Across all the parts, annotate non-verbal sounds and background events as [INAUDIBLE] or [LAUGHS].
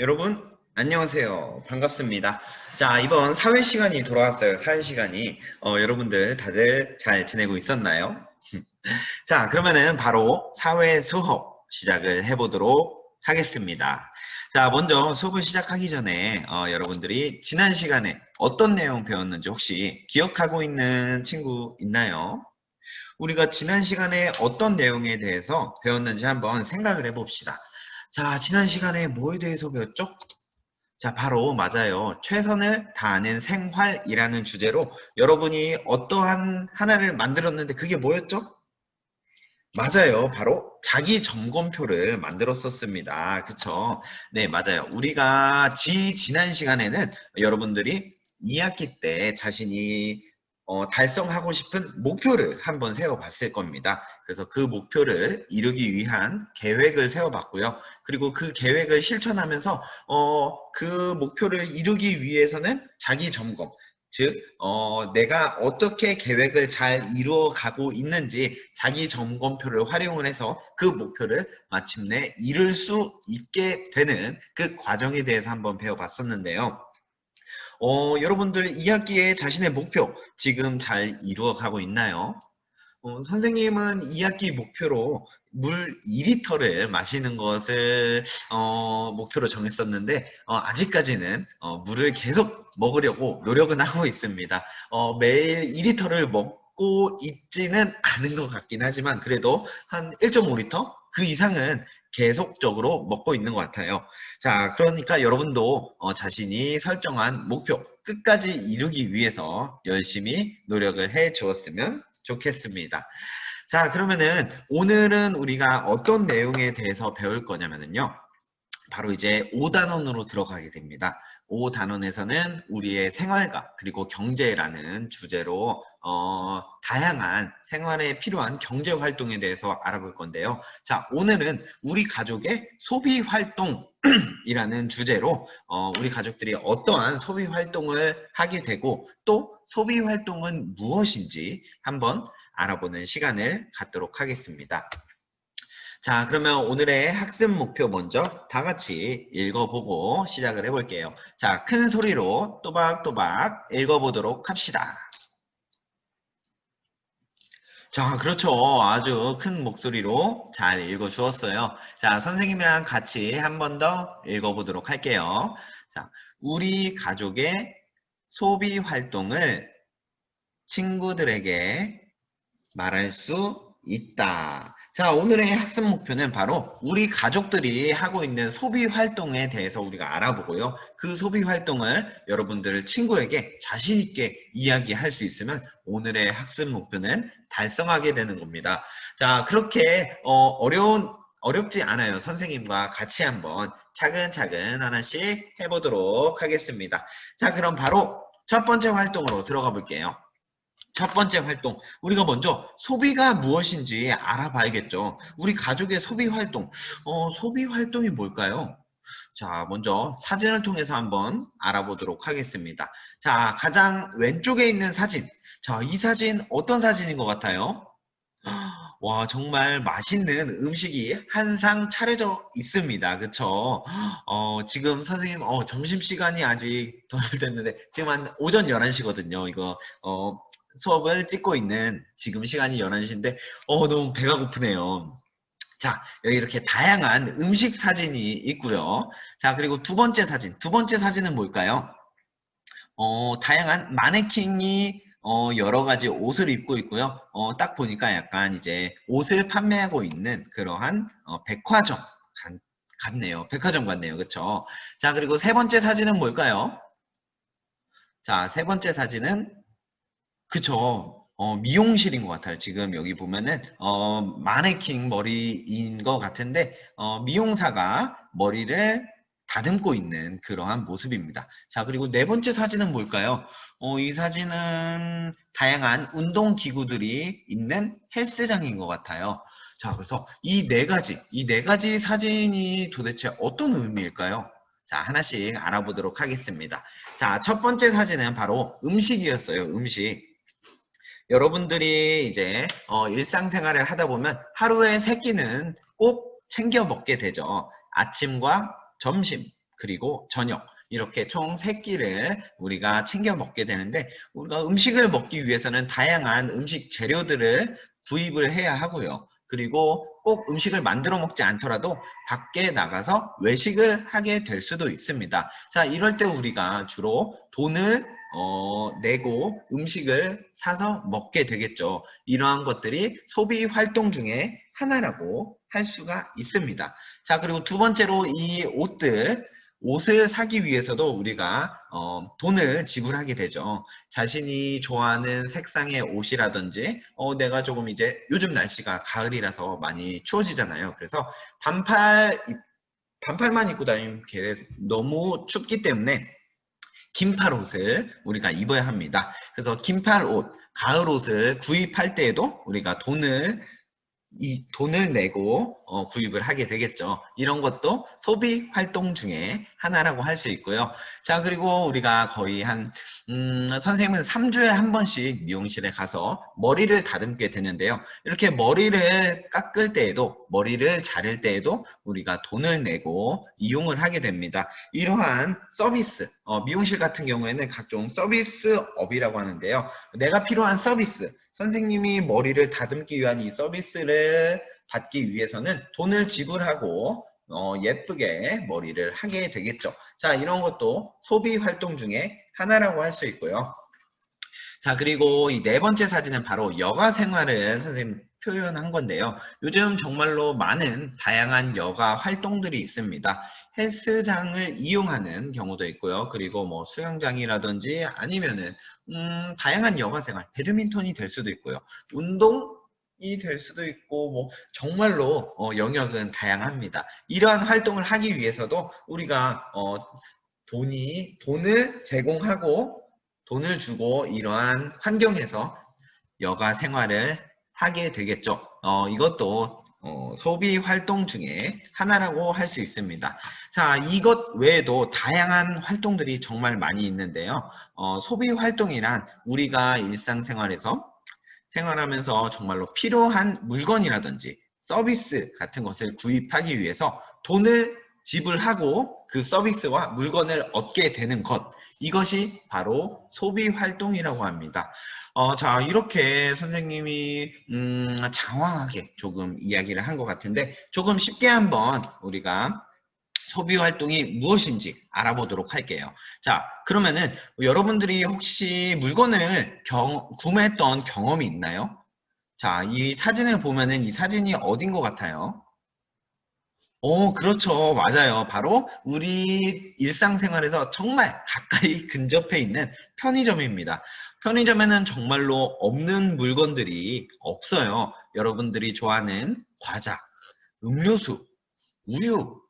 여러분 안녕하세요. 반갑습니다. 자 이번 사회 시간이 돌아왔어요. 사회 시간이. 어, 여러분들 다들 잘 지내고 있었나요? [LAUGHS] 자 그러면은 바로 사회 수업 시작을 해보도록 하겠습니다. 자 먼저 수업을 시작하기 전에 어, 여러분들이 지난 시간에 어떤 내용 배웠는지 혹시 기억하고 있는 친구 있나요? 우리가 지난 시간에 어떤 내용에 대해서 배웠는지 한번 생각을 해봅시다 자, 지난 시간에 뭐에 대해서 배웠죠? 자, 바로 맞아요. 최선을 다하는 생활이라는 주제로 여러분이 어떠한 하나를 만들었는데 그게 뭐였죠? 맞아요. 바로 자기 점검표를 만들었었습니다. 그쵸? 네, 맞아요. 우리가 지, 지난 시간에는 여러분들이 2학기 때 자신이 어, 달성하고 싶은 목표를 한번 세워봤을 겁니다. 그래서 그 목표를 이루기 위한 계획을 세워봤고요. 그리고 그 계획을 실천하면서 어, 그 목표를 이루기 위해서는 자기 점검, 즉 어, 내가 어떻게 계획을 잘 이루어가고 있는지 자기 점검표를 활용을 해서 그 목표를 마침내 이룰 수 있게 되는 그 과정에 대해서 한번 배워봤었는데요. 어, 여러분들 2학기에 자신의 목표 지금 잘 이루어가고 있나요? 어, 선생님은 2학기 목표로 물 2리터를 마시는 것을 어, 목표로 정했었는데 어, 아직까지는 어, 물을 계속 먹으려고 노력은 하고 있습니다. 어, 매일 2리터를 먹고 있지는 않은 것 같긴 하지만 그래도 한 1.5리터 그 이상은 계속적으로 먹고 있는 것 같아요. 자, 그러니까 여러분도 어, 자신이 설정한 목표 끝까지 이루기 위해서 열심히 노력을 해 주었으면 좋겠습니다. 자, 그러면은 오늘은 우리가 어떤 내용에 대해서 배울 거냐면요. 바로 이제 5단원으로 들어가게 됩니다. 5단원에서는 우리의 생활과 그리고 경제라는 주제로 어, 다양한 생활에 필요한 경제 활동에 대해서 알아볼 건데요. 자, 오늘은 우리 가족의 소비 활동이라는 [CLEARS THROAT] 주제로 어, 우리 가족들이 어떠한 소비 활동을 하게 되고 또 소비 활동은 무엇인지 한번 알아보는 시간을 갖도록 하겠습니다. 자, 그러면 오늘의 학습 목표 먼저 다 같이 읽어보고 시작을 해볼게요. 자, 큰 소리로 또박또박 읽어보도록 합시다. 자, 그렇죠. 아주 큰 목소리로 잘 읽어주었어요. 자, 선생님이랑 같이 한 번 더 읽어보도록 할게요. 자, 우리 가족의 소비 활동을 친구들에게 말할 수 있다. 자, 오늘의 학습 목표는 바로 우리 가족들이 하고 있는 소비 활동에 대해서 우리가 알아보고요. 그 소비 활동을 여러분들 친구에게 자신 있게 이야기할 수 있으면 오늘의 학습 목표는 달성하게 되는 겁니다. 자, 그렇게 어, 려운 어렵지 않아요. 선생님과 같이 한번 차근차근 하나씩 해보도록 하겠습니다. 자, 그럼 바로 첫 번째 활동으로 들어가 볼게요. 첫 번째 활동, 우리가 먼저 소비가 무엇인지 알아봐야겠죠. 우리 가족의 소비 활동, 어, 소비 활동이 뭘까요? 자, 먼저 사진을 통해서 한번 알아보도록 하겠습니다. 자, 가장 왼쪽에 있는 사진. 자, 이 사진 어떤 사진인 것 같아요? 와, 정말 맛있는 음식이 한 상 차려져 있습니다. 그쵸? 어, 지금 선생님, 어, 점심시간이 아직 덜 됐는데, 지금 한 오전 11시거든요. 이거, 어, 수업을 찍고 있는 지금 시간이 11시인데 어 너무 배가 고프네요. 자 여기 이렇게 다양한 음식 사진이 있고요. 자 그리고 두 번째 사진 두 번째 사진은 뭘까요? 어 다양한 마네킹이 어, 여러 가지 옷을 입고 있고요. 어, 딱 보니까 약간 이제 옷을 판매하고 있는 그러한 어, 백화점 같, 같네요. 백화점 같네요. 그쵸? 자, 그리고 세 번째 사진은 뭘까요? 자, 세 번째 사진은 그쵸. 어, 미용실인 것 같아요. 지금 여기 보면은 어, 마네킹 머리인 것 같은데 어, 미용사가 머리를 다듬고 있는 그러한 모습입니다. 자 그리고 네 번째 사진은 뭘까요? 어, 이 사진은 다양한 운동 기구들이 있는 헬스장인 것 같아요. 자 그래서 이 네 가지 이 네 가지 사진이 도대체 어떤 의미일까요? 자 하나씩 알아보도록 하겠습니다. 자 첫 번째 사진은 바로 음식이었어요. 음식. 여러분들이 이제 어, 일상생활을 하다 보면 하루에 세 끼는 꼭 챙겨 먹게 되죠. 아침과 점심 그리고 저녁 이렇게 총 3끼를 우리가 챙겨 먹게 되는데 우리가 음식을 먹기 위해서는 다양한 음식 재료들을 구입을 해야 하고요. 그리고 꼭 음식을 만들어 먹지 않더라도 밖에 나가서 외식을 하게 될 수도 있습니다. 자, 이럴 때 우리가 주로 돈을 어, 내고 음식을 사서 먹게 되겠죠. 이러한 것들이 소비 활동 중에 하나라고 할 수가 있습니다. 자, 그리고 두 번째로 이 옷들, 옷을 사기 위해서도 우리가 어, 돈을 지불하게 되죠. 자신이 좋아하는 색상의 옷이라든지 어, 내가 조금 이제 요즘 날씨가 가을이라서 많이 추워지잖아요. 그래서 반팔 입- 반팔만 입고 다니면 게 너무 춥기 때문에 긴팔 옷을 우리가 입어야 합니다. 그래서 긴팔 옷, 가을 옷을 구입할 때에도 우리가 돈을 이 돈을 내고 어, 구입을 하게 되겠죠. 이런 것도 소비 활동 중에 하나라고 할 수 있고요. 자, 그리고 우리가 거의 한, 음, 선생님은 3주에 한 번씩 미용실에 가서 머리를 다듬게 되는데요. 이렇게 머리를 깎을 때에도, 머리를 자를 때에도 우리가 돈을 내고 이용을 하게 됩니다. 이러한 서비스, 어, 미용실 같은 경우에는 각종 서비스 업이라고 하는데요. 내가 필요한 서비스, 선생님이 머리를 다듬기 위한 이 서비스를 받기 위해서는 돈을 지불하고 어, 예쁘게 머리를 하게 되겠죠. 자, 이런 것도 소비 활동 중에 하나라고 할 수 있고요. 자, 그리고 이 네 번째 사진은 바로 여가 생활을 선생님 표현한 건데요. 요즘 정말로 많은 다양한 여가 활동들이 있습니다. 헬스장을 이용하는 경우도 있고요. 그리고 뭐 수영장이라든지 아니면은 음, 다양한 여가 생활, 배드민턴이 될 수도 있고요. 운동 이 될 수도 있고 뭐 정말로 어, 영역은 다양합니다. 이러한 활동을 하기 위해서도 우리가 어, 돈이 돈을 제공하고 돈을 주고 이러한 환경에서 여가 생활을 하게 되겠죠. 어, 이것도 어, 소비 활동 중에 하나라고 할 수 있습니다. 자, 이것 외에도 다양한 활동들이 정말 많이 있는데요. 어, 소비 활동이란 우리가 일상생활에서 생활하면서 정말로 필요한 물건이라든지 서비스 같은 것을 구입하기 위해서 돈을 지불하고 그 서비스와 물건을 얻게 되는 것 이것이 바로 소비 활동이라고 합니다. 어, 자 이렇게 선생님이 음, 장황하게 조금 이야기를 한 것 같은데 조금 쉽게 한번 우리가 소비 활동이 무엇인지 알아보도록 할게요. 자, 그러면은 여러분들이 혹시 물건을 경, 구매했던 경험이 있나요? 자, 이 사진을 보면은 이 사진이 어딘 것 같아요? 오, 그렇죠. 맞아요. 바로 우리 일상생활에서 정말 가까이 [LAUGHS] 근접해 있는 편의점입니다. 편의점에는 정말로 없는 물건들이 없어요. 여러분들이 좋아하는 과자, 음료수, 우유,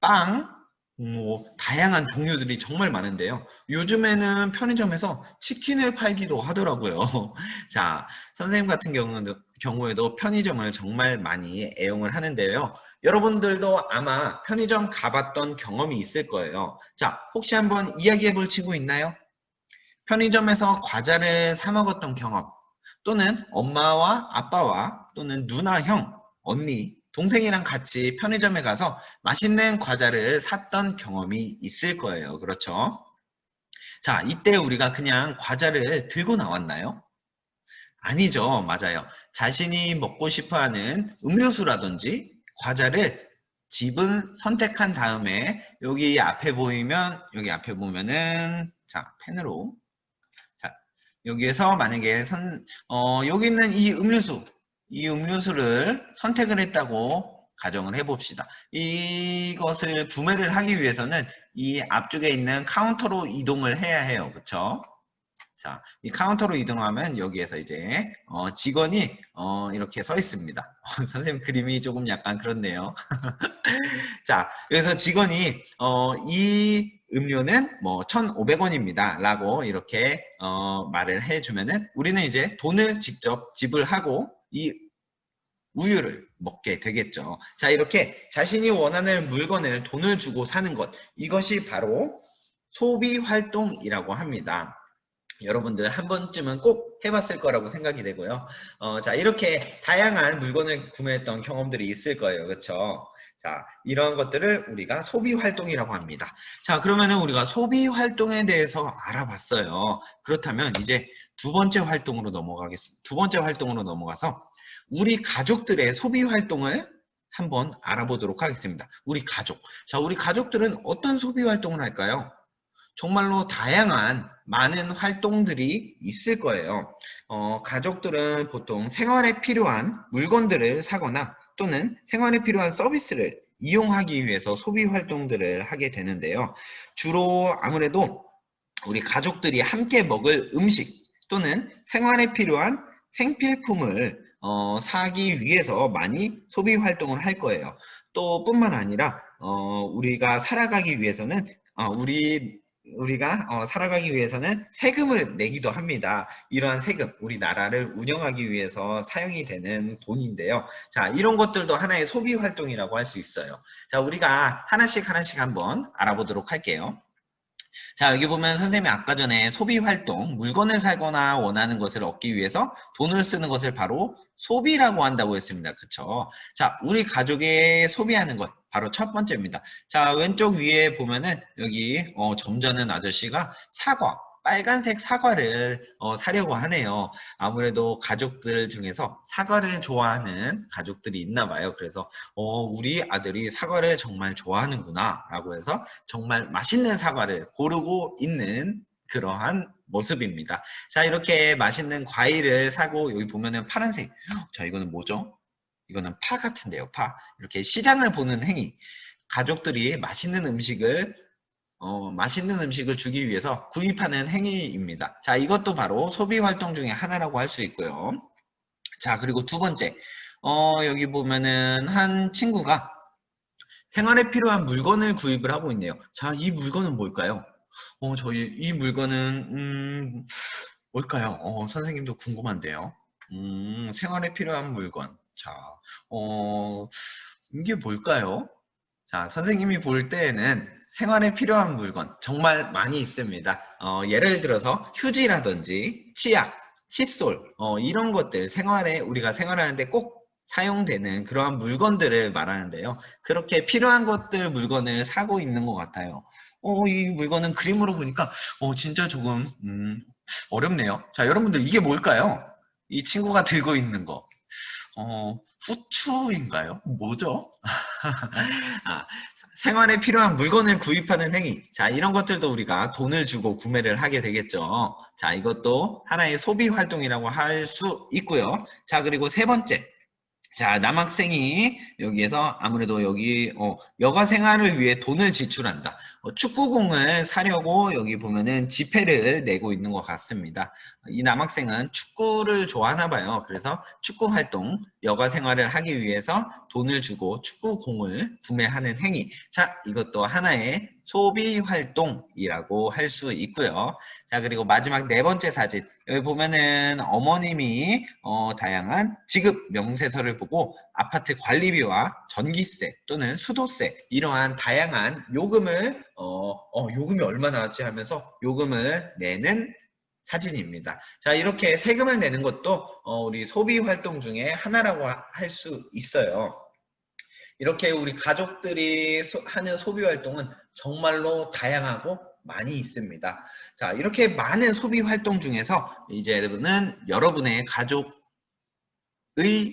빵, 뭐 다양한 종류들이 정말 많은데요. 요즘에는 편의점에서 치킨을 팔기도 하더라고요. [LAUGHS] 자, 선생님 같은 경우도, 경우에도 편의점을 정말 많이 애용을 하는데요. 여러분들도 아마 편의점 가봤던 경험이 있을 거예요. 자, 혹시 한번 이야기해 볼 친구 있나요? 편의점에서 과자를 사 먹었던 경험 또는 엄마와 아빠와 또는 누나, 형, 언니, 동생이랑 같이 편의점에 가서 맛있는 과자를 샀던 경험이 있을 거예요. 그렇죠? 자, 이때 우리가 그냥 과자를 들고 나왔나요? 아니죠. 맞아요. 자신이 먹고 싶어 하는 음료수라든지 과자를 집은 선택한 다음에 여기 앞에 보이면 여기 앞에 보면은 자 펜으로 자 여기에서 만약에 선 어, 여기 있는 이 음료수 이 음료수를 선택을 했다고 가정을 해봅시다. 이것을 구매를 하기 위해서는 이 앞쪽에 있는 카운터로 이동을 해야 해요. 그쵸? 자, 이 카운터로 이동하면 여기에서 이제 어, 직원이 어, 이렇게 서 있습니다. [LAUGHS] 선생님 그림이 조금 약간 그렇네요. [LAUGHS] 자, 여기서 직원이 어, 이 음료는 뭐 1,500원입니다. 라고 이렇게 어, 말을 해주면은 우리는 이제 돈을 직접 지불하고 이 우유를 먹게 되겠죠. 자, 이렇게 자신이 원하는 물건을 돈을 주고 사는 것 이것이 바로 소비 활동이라고 합니다. 여러분들 한 번쯤은 꼭 해봤을 거라고 생각이 되고요. 어, 자, 이렇게 다양한 물건을 구매했던 경험들이 있을 거예요. 그렇죠? 자, 이런 것들을 우리가 소비 활동이라고 합니다. 자, 그러면은 우리가 소비 활동에 대해서 알아봤어요. 그렇다면 이제 두 번째 활동으로 넘어가겠습니다. 두 번째 활동으로 넘어가서 우리 가족들의 소비 활동을 한번 알아보도록 하겠습니다. 우리 가족. 자, 우리 가족들은 어떤 소비 활동을 할까요? 정말로 다양한 많은 활동들이 있을 거예요. 어, 가족들은 보통 생활에 필요한 물건들을 사거나 또는 생활에 필요한 서비스를 이용하기 위해서 소비 활동들을 하게 되는데요. 주로 아무래도 우리 가족들이 함께 먹을 음식 또는 생활에 필요한 생필품을 어, 사기 위해서 많이 소비 활동을 할 거예요. 또 뿐만 아니라 어, 우리가 살아가기 위해서는 어, 우리 우리가 어, 살아가기 위해서는 세금을 내기도 합니다. 이러한 세금, 우리나라를 운영하기 위해서 사용이 되는 돈인데요. 자, 이런 것들도 하나의 소비 활동이라고 할 수 있어요. 자, 우리가 하나씩 하나씩 한번 알아보도록 할게요. 자, 여기 보면 선생님이 아까 전에 소비 활동, 물건을 사거나 원하는 것을 얻기 위해서 돈을 쓰는 것을 바로 소비라고 한다고 했습니다. 그쵸? 자, 우리 가족의 소비하는 것, 바로 첫 번째입니다. 자, 왼쪽 위에 보면은 여기 어, 점잖은 아저씨가 사과, 빨간색 사과를 어, 사려고 하네요. 아무래도 가족들 중에서 사과를 좋아하는 가족들이 있나 봐요. 그래서 어, 우리 아들이 사과를 정말 좋아하는구나 라고 해서 정말 맛있는 사과를 고르고 있는 그러한 모습입니다. 자 이렇게 맛있는 과일을 사고 여기 보면은 파란색 자 이거는 뭐죠? 이거는 파 같은데요 파 이렇게 시장을 보는 행위 가족들이 맛있는 음식을 어, 맛있는 음식을 주기 위해서 구입하는 행위입니다. 자, 이것도 바로 소비 활동 중에 하나라고 할 수 있고요. 자, 그리고 두 번째. 어, 여기 보면은 한 친구가 생활에 필요한 물건을 구입을 하고 있네요. 자, 이 물건은 뭘까요? 어, 저희 이 물건은 음, 뭘까요? 어, 선생님도 궁금한데요. 음, 생활에 필요한 물건. 자, 어, 이게 뭘까요? 자, 선생님이 볼 때에는 생활에 필요한 물건 정말 많이 있습니다. 어, 예를 들어서 휴지라든지 치약, 칫솔 어, 이런 것들 생활에 우리가 생활하는데 꼭 사용되는 그러한 물건들을 말하는데요. 그렇게 필요한 것들 물건을 사고 있는 것 같아요. 어, 이 물건은 그림으로 보니까 어, 진짜 조금 음, 어렵네요. 자, 여러분들 이게 뭘까요? 이 친구가 들고 있는 거. 어, 후추인가요? 뭐죠? [LAUGHS] 아, 생활에 필요한 물건을 구입하는 행위. 자, 이런 것들도 우리가 돈을 주고 구매를 하게 되겠죠. 자, 이것도 하나의 소비 활동이라고 할 수 있고요. 자, 그리고 세 번째. 자, 남학생이 여기에서 아무래도 여기 어, 여가 생활을 위해 돈을 지출한다. 어, 축구공을 사려고 여기 보면은 지폐를 내고 있는 것 같습니다. 이 남학생은 축구를 좋아하나 봐요. 그래서 축구 활동, 여가 생활을 하기 위해서 돈을 주고 축구공을 구매하는 행위. 자, 이것도 하나의 소비 활동이라고 할 수 있고요. 자, 그리고 마지막 네 번째 사진. 여기 보면은 어머님이 어, 다양한 지급 명세서를 보고 아파트 관리비와 전기세 또는 수도세 이러한 다양한 요금을 어, 어, 요금이 얼마 나왔지 하면서 요금을 내는 사진입니다. 자 이렇게 세금을 내는 것도 어, 우리 소비 활동 중에 하나라고 할 수 있어요. 이렇게 우리 가족들이 소, 하는 소비 활동은 정말로 다양하고 많이 있습니다. 자, 이렇게 많은 소비 활동 중에서 이제 여러분은 여러분의 가족의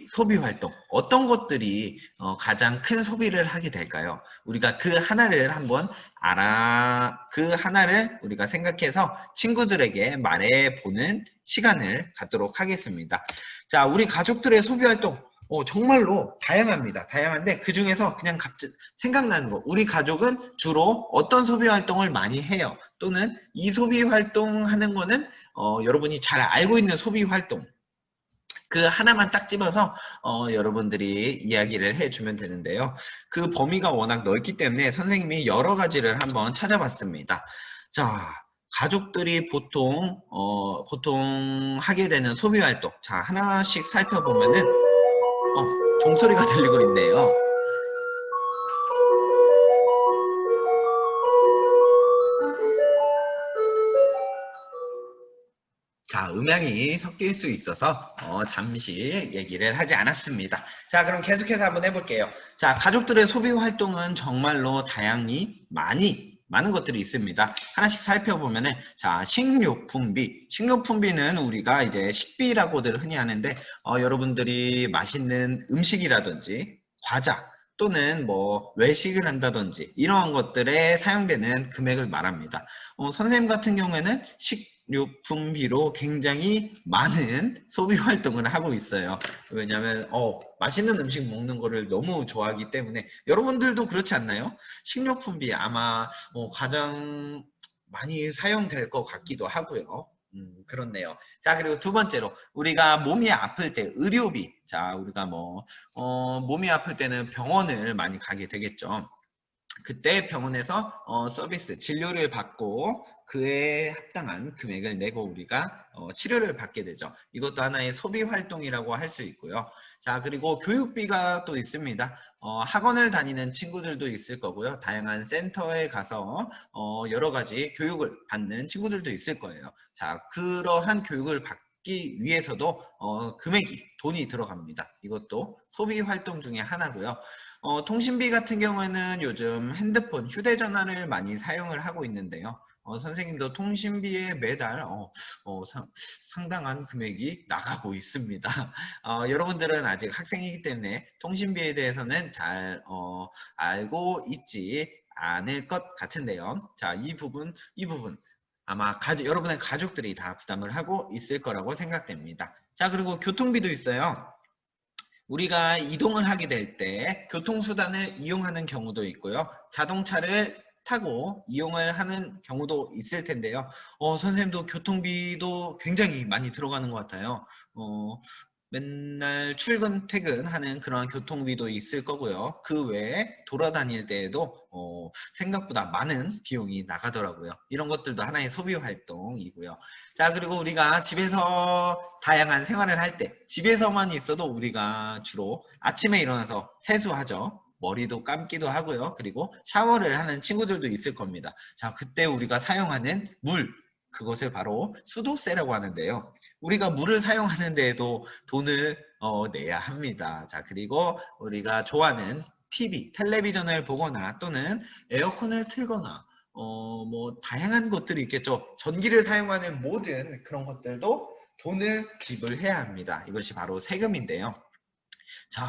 소비 활동, 어떤 것들이 어, 가장 큰 소비를 하게 될까요? 우리가 그 하나를 한번 알아, 그 하나를 우리가 생각해서 친구들에게 말해 보는 시간을 갖도록 하겠습니다. 자, 우리 가족들의 소비 활동, 어, 정말로 다양합니다. 다양한데 그 중에서 그냥 갑자기 생각나는 거. 우리 가족은 주로 어떤 소비 활동을 많이 해요. 또는 이 소비 활동하는 거는 어, 여러분이 잘 알고 있는 소비 활동. 그 하나만 딱 집어서 어, 여러분들이 이야기를 해주면 되는데요. 그 범위가 워낙 넓기 때문에 선생님이 여러 가지를 한번 찾아봤습니다. 자, 가족들이 보통 어, 보통 하게 되는 소비 활동. 자, 하나씩 살펴보면은 어, 종소리가 들리고 있네요. 자, 음향이 섞일 수 있어서 어, 잠시 얘기를 하지 않았습니다. 자, 그럼 계속해서 한번 해볼게요. 자, 가족들의 소비 활동은 정말로 다양히 많이 많은 것들이 있습니다. 하나씩 살펴보면 은 자 식료품비, 식료품비는 우리가 이제 식비라고들 흔히 하는데 어, 여러분들이 맛있는 음식이라든지 과자 또는 뭐 외식을 한다든지 이러한 것들에 사용되는 금액을 말합니다. 어, 선생님 같은 경우에는 식 료품비로 굉장히 많은 소비 활동을 하고 있어요. 왜냐하면 어, 맛있는 음식 먹는 거를 너무 좋아하기 때문에 여러분들도 그렇지 않나요? 식료품비 아마 어, 가장 많이 사용될 것 같기도 하고요. 음, 그렇네요. 자, 그리고 두 번째로, 우리가 몸이 아플 때, 의료비. 자, 우리가 뭐, 어, 몸이 아플 때는 병원을 많이 가게 되겠죠. 그때 병원에서 어, 서비스, 진료를 받고 그에 합당한 금액을 내고 우리가 어, 치료를 받게 되죠. 이것도 하나의 소비 활동이라고 할 수 있고요. 자, 그리고 교육비가 또 있습니다. 어, 학원을 다니는 친구들도 있을 거고요. 다양한 센터에 가서 어, 여러 가지 교육을 받는 친구들도 있을 거예요. 자, 그러한 교육을 받 기 위해서도 어, 금액이 돈이 들어갑니다. 이것도 소비 활동 중에 하나고요. 어, 통신비 같은 경우에는 요즘 핸드폰, 휴대전화를 많이 사용을 하고 있는데요. 어, 선생님도 통신비에 매달 어, 어, 상, 상당한 금액이 나가고 있습니다. [LAUGHS] 어, 여러분들은 아직 학생이기 때문에 통신비에 대해서는 잘 어, 알고 있지 않을 것 같은데요. 자, 이 부분, 이 부분 아마 가족, 여러분의 가족들이 다 부담을 하고 있을 거라고 생각됩니다. 자, 그리고 교통비도 있어요. 우리가 이동을 하게 될 때 교통수단을 이용하는 경우도 있고요. 자동차를 타고 이용을 하는 경우도 있을 텐데요. 어, 선생님도 교통비도 굉장히 많이 들어가는 것 같아요. 어, 맨날 출근 퇴근하는 그런 교통비도 있을 거고요. 그 외에 돌아다닐 때에도 어, 생각보다 많은 비용이 나가더라고요. 이런 것들도 하나의 소비 활동이고요. 자 그리고 우리가 집에서 다양한 생활을 할 때 집에서만 있어도 우리가 주로 아침에 일어나서 세수하죠. 머리도 감기도 하고요. 그리고 샤워를 하는 친구들도 있을 겁니다. 자 그때 우리가 사용하는 물 그것을 바로 수도세라고 하는데요. 우리가 물을 사용하는 데에도 돈을 어, 내야 합니다. 자, 그리고 우리가 좋아하는 TV, 텔레비전을 보거나 또는 에어컨을 틀거나 어, 뭐 다양한 것들이 있겠죠. 전기를 사용하는 모든 그런 것들도 돈을 지불해야 합니다. 이것이 바로 세금인데요. 자,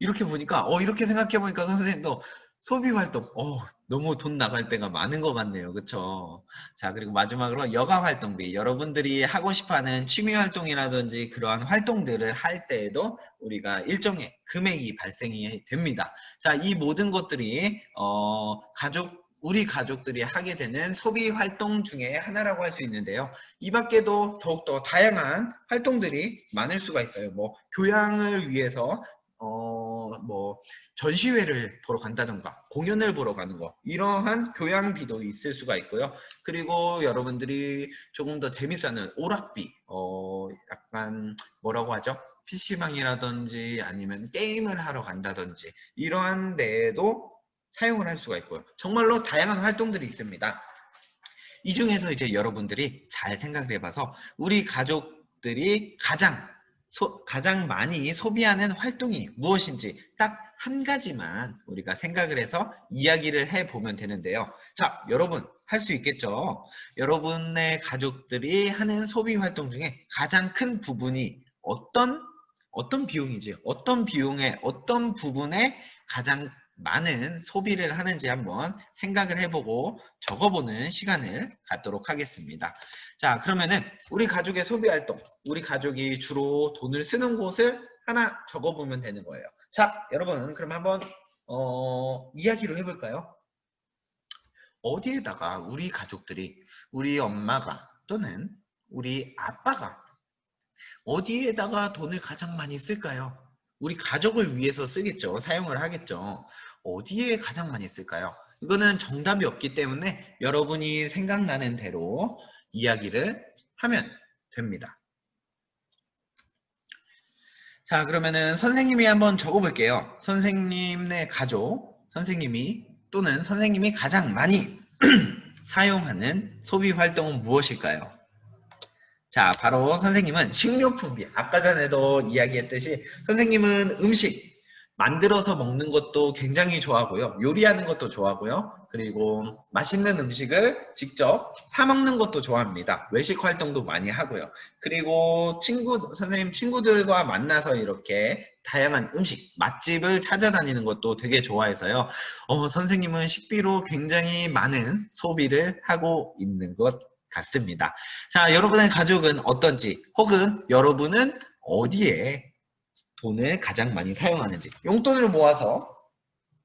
이렇게 보니까 어 이렇게 생각해 보니까 선생님도 소비 활동, 어, 너무 돈 나갈 때가 많은 것 같네요. 그쵸? 자, 그리고 마지막으로 여가 활동비. 여러분들이 하고 싶어 하는 취미 활동이라든지 그러한 활동들을 할 때에도 우리가 일정의 금액이 발생이 됩니다. 자, 이 모든 것들이, 어, 가족, 우리 가족들이 하게 되는 소비 활동 중에 하나라고 할 수 있는데요. 이 밖에도 더욱더 다양한 활동들이 많을 수가 있어요. 뭐, 교양을 위해서 어, 뭐, 전시회를 보러 간다던가, 공연을 보러 가는 거, 이러한 교양비도 있을 수가 있고요. 그리고 여러분들이 조금 더 재밌어하는 오락비, 어, 약간 뭐라고 하죠? PC방이라든지 아니면 게임을 하러 간다든지, 이러한 데에도 사용을 할 수가 있고요. 정말로 다양한 활동들이 있습니다. 이 중에서 이제 여러분들이 잘 생각을 해봐서 우리 가족들이 가장 소, 가장 많이 소비하는 활동이 무엇인지 딱 한 가지만 우리가 생각을 해서 이야기를 해보면 되는데요. 자, 여러분 할 수 있겠죠? 여러분의 가족들이 하는 소비 활동 중에 가장 큰 부분이 어떤 어떤 비용이지? 어떤 비용에 어떤 부분에 가장 많은 소비를 하는지 한번 생각을 해보고 적어보는 시간을 갖도록 하겠습니다. 자 그러면은 우리 가족의 소비 활동 우리 가족이 주로 돈을 쓰는 곳을 하나 적어보면 되는 거예요. 자 여러분 그럼 한번 어, 이야기로 해볼까요? 어디에다가 우리 가족들이 우리 엄마가 또는 우리 아빠가 어디에다가 돈을 가장 많이 쓸까요? 우리 가족을 위해서 쓰겠죠. 사용을 하겠죠. 어디에 가장 많이 쓸까요? 이거는 정답이 없기 때문에 여러분이 생각나는 대로 이야기를 하면 됩니다. 자 그러면은 선생님이 한번 적어볼게요. 선생님의 가족, 선생님이 또는 선생님이 가장 많이 [CLEARS THROAT] 사용하는 소비 활동은 무엇일까요? 자, 바로 선생님은 식료품비. 아까 전에도 이야기했듯이 선생님은 음식 만들어서 먹는 것도 굉장히 좋아하고요. 요리하는 것도 좋아하고요. 그리고 맛있는 음식을 직접 사 먹는 것도 좋아합니다. 외식 활동도 많이 하고요. 그리고 친구, 선생님 친구들과 만나서 이렇게 다양한 음식, 맛집을 찾아다니는 것도 되게 좋아해서요. 어, 선생님은 식비로 굉장히 많은 소비를 하고 있는 것 같습니다. 자, 여러분의 가족은 어떤지, 혹은 여러분은 어디에 돈을 가장 많이 사용하는지, 용돈을 모아서,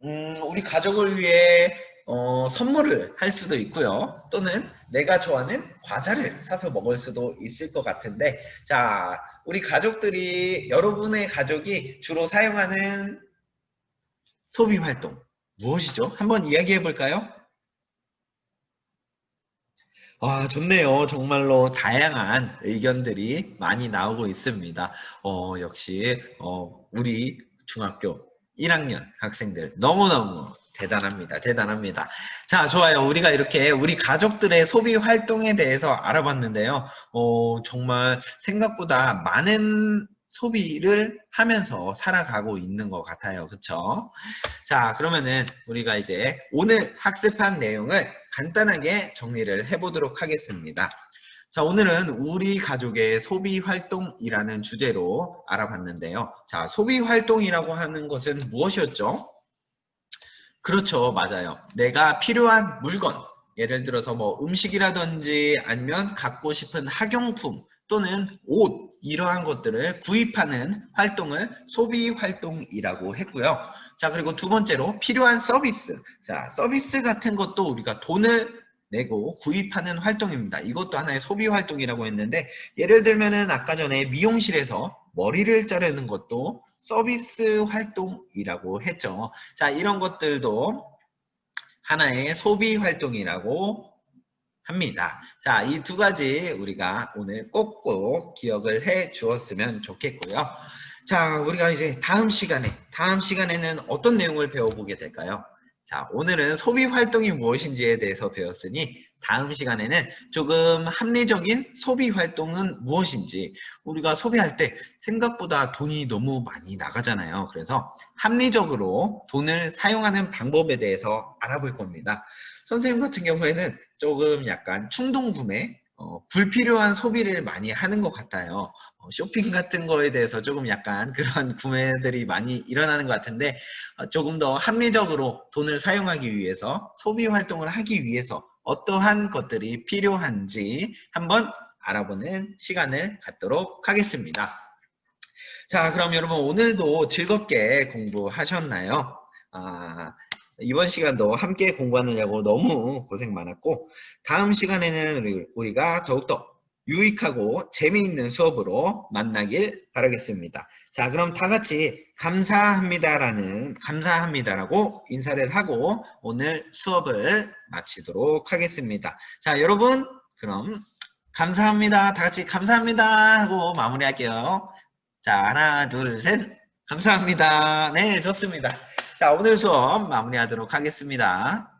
음, 우리 가족을 위해 어, 선물을 할 수도 있고요. 또는 내가 좋아하는 과자를 사서 먹을 수도 있을 것 같은데, 자, 우리 가족들이, 여러분의 가족이 주로 사용하는 소비 활동, 무엇이죠? 한번 이야기해 볼까요? 와, 좋네요. 정말로 다양한 의견들이 많이 나오고 있습니다. 어, 역시, 어, 우리 중학교 1학년 학생들 너무너무 대단합니다. 대단합니다. 자, 좋아요. 우리가 이렇게 우리 가족들의 소비 활동에 대해서 알아봤는데요. 어, 정말 생각보다 많은 소비를 하면서 살아가고 있는 것 같아요. 그쵸? 자, 그러면은 우리가 이제 오늘 학습한 내용을 간단하게 정리를 해보도록 하겠습니다. 자, 오늘은 우리 가족의 소비 활동이라는 주제로 알아봤는데요. 자, 소비 활동이라고 하는 것은 무엇이었죠? 그렇죠. 맞아요. 내가 필요한 물건, 예를 들어서 뭐 음식이라든지 아니면 갖고 싶은 학용품 또는 옷, 이러한 것들을 구입하는 활동을 소비 활동이라고 했고요. 자, 그리고 두 번째로 필요한 서비스. 자, 서비스 같은 것도 우리가 돈을 내고 구입하는 활동입니다. 이것도 하나의 소비 활동이라고 했는데 예를 들면은 아까 전에 미용실에서 머리를 자르는 것도 서비스 활동이라고 했죠. 자, 이런 것들도 하나의 소비 활동이라고 합니다. 자, 이 두 가지 우리가 오늘 꼭꼭 기억을 해 주었으면 좋겠고요. 자, 우리가 이제 다음 시간에, 다음 시간에는 어떤 내용을 배워보게 될까요? 자, 오늘은 소비 활동이 무엇인지에 대해서 배웠으니 다음 시간에는 조금 합리적인 소비 활동은 무엇인지 우리가 소비할 때 생각보다 돈이 너무 많이 나가잖아요. 그래서 합리적으로 돈을 사용하는 방법에 대해서 알아볼 겁니다. 선생님 같은 경우에는 조금 약간 충동 구매, 어, 불필요한 소비를 많이 하는 것 같아요. 어, 쇼핑 같은 거에 대해서 조금 약간 [LAUGHS] 그런 구매들이 많이 일어나는 것 같은데 어, 조금 더 합리적으로 돈을 사용하기 위해서 소비 활동을 하기 위해서 어떠한 것들이 필요한지 한번 알아보는 시간을 갖도록 하겠습니다. 자, 그럼 여러분 오늘도 즐겁게 공부하셨나요? 아, 이번 시간도 함께 공부하느냐고 너무 고생 많았고 다음 시간에는 우리가 더욱더 유익하고 재미있는 수업으로 만나길 바라겠습니다. 자, 그럼 다 같이 감사합니다라는 감사합니다라고 인사를 하고 오늘 수업을 마치도록 하겠습니다. 자, 여러분 그럼 감사합니다. 다 같이 감사합니다 하고 마무리할게요. 자, 하나, 둘, 셋. 감사합니다. 네, 좋습니다. 자, 오늘 수업 마무리하도록 하겠습니다.